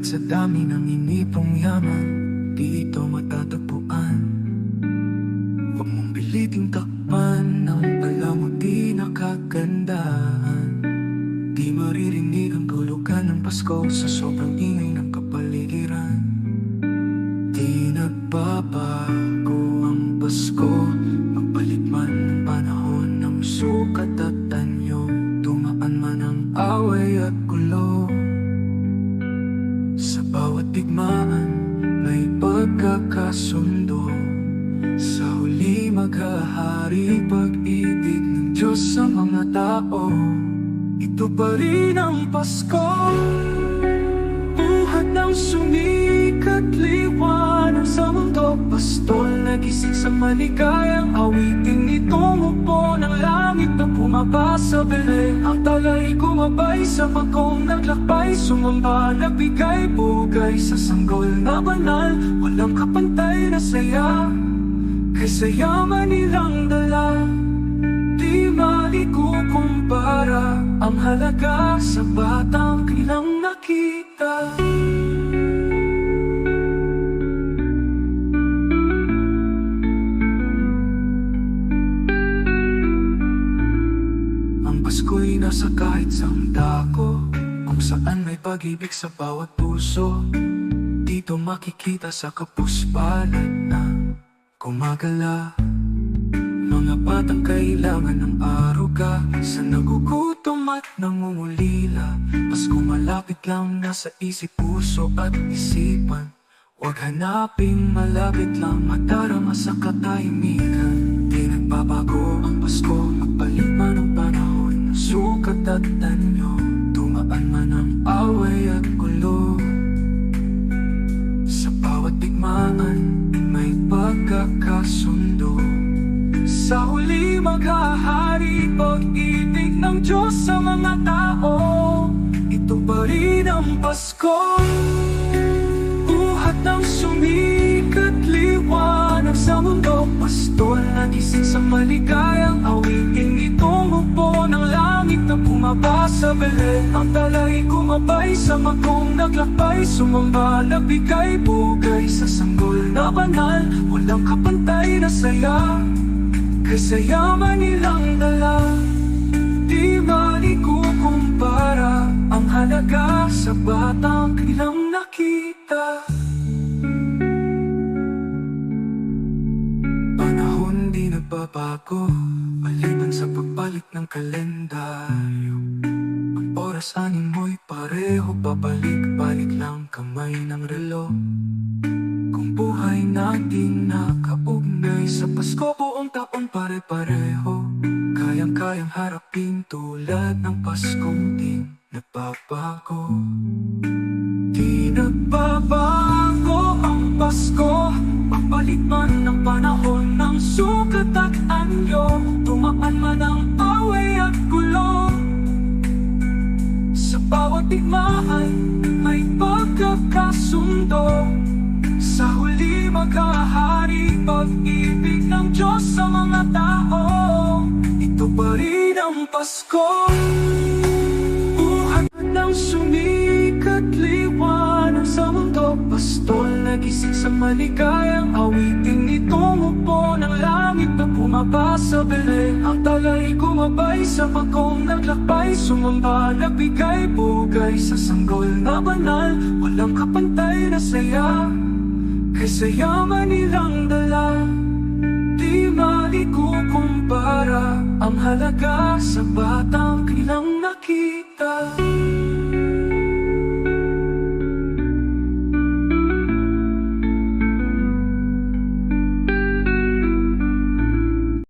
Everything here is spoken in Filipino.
Sa dami ng inipong yaman Di ito matatagpuan. Huwag mong piliting takpan Ang alam mo di nakagandahan Di maririnig ang tulugan ng Pasko Sa sobrang ingay ng kapaligiran. Di nagbabago ang Pasko. Magpalit man ang panahon ng sukat at tanyo Dumaan man ang away at gulo pagkakasundo Sa huli maghahari pag-ibig ng Diyos sa mga tao. Ito pa rin ang Pasko. Buhat ng sumikat liwanag sa mundo. Pastol nagising sa maligayang bumaba sa Belen Ang talay kumabay sa pagkong naglakbay. Sumamba nagbigay bugay sa sanggol na banal. Walang kapantay na saya Kaysa yaman nilang dala. Di maikukumpara Ang halaga sa batang kilang nakita Nasa kahit saang dako. Kung saan may pag-ibig sa bawat puso. Dito makikita sa kapuspalan na Gumagala. Mga batang kailangan ng aruga. Sa nagugutom at nangungulila. Mas kumalapit lang nasa isip, puso at isipan. Huwag hanaping malapit lang. Madarama sa katahimikan. Di nagbabago ang Pasko sukat at tanyo Dumaan man ang away at gulo. Sa bawat digmaan may pagkakasundo. Sa huli maghahari pag-ibig ng Diyos sa mga tao. Ito pa rin ang Pasko. Buhat ng sumikat liwanag sa mundo. Pastol nagising sa maligayang awitin Itong upo ng langit na bumaba sa Belen. Ang talay kumabay sa magkong naglakbay. Sumamba nagbigay bugay sa sanggol na banal. Walang kapantay na saya Kaysa yaman nilang dala. Di maikukumpara Ang halaga sa batang kilang nakita nagbabago Maliban sa pagbalik ng kalendaryo. Ang oras anin mo'y pareho Pabalik-balik lang kamay ng relo Kung buhay natin nakaugnay Sa Pasko buong taon pare-pareho. Kayang-kayang harapin tulad ng Paskong di nagbabago anyo Tumaan man ang away at gulo. Sa bawat digmaan may pagkakasundo. Sa huli maghahari pag-ibig ng Diyos sa mga tao. Ito pa rin ang Pasko. Buhat ng sumikat liwanag mundo Pastol nagising sa maligayang awitin Itong upo ng langit na bumaba sa Belen Ang talay kumabay sa pagkong naglakbay. Sumamba nagbigay bugay sa sanggol na banal. Walang kapantay na saya Kaysa yaman nilang dala. Di maikukumpara Ang halaga sa batang kilang nakita